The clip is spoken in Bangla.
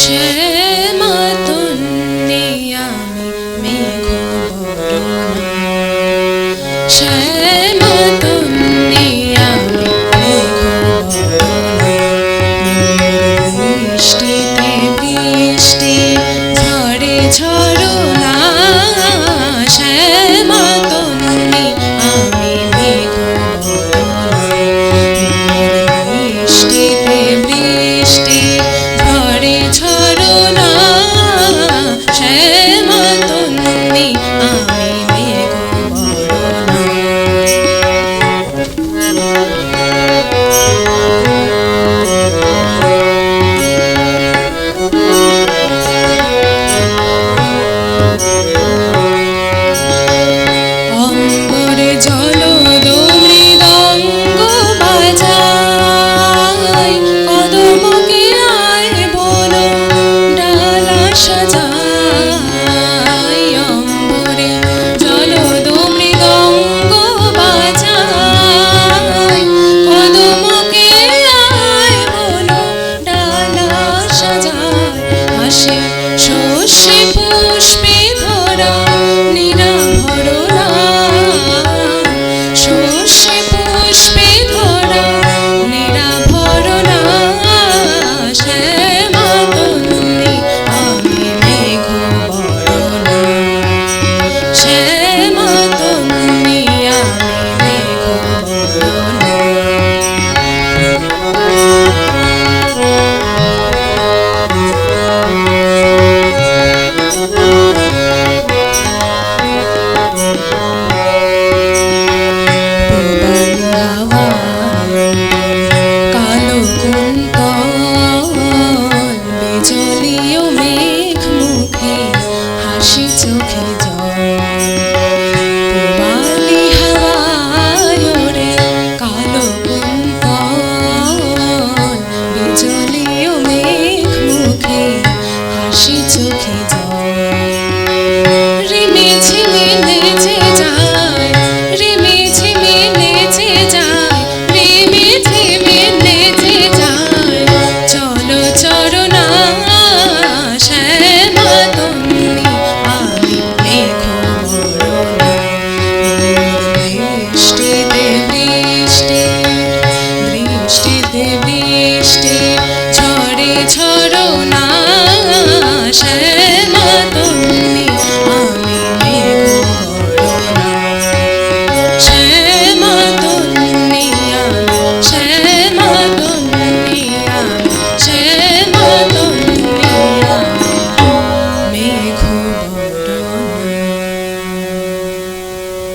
شمعة النيام ميكوبرنا شمعة النيام ميكوبرنا بيشتي بيشتي ঝড়ে ঝড়ে আকাশে শস্যে পুষ্পে ভরা নিরাভর শস্যে পুষ্পে ভরা নিরাভর শ্যামাতন্দি আমি মেঘ বরণা শ্যামাতন্দি আমি মেঘ বরণা it's okay. ঝরনা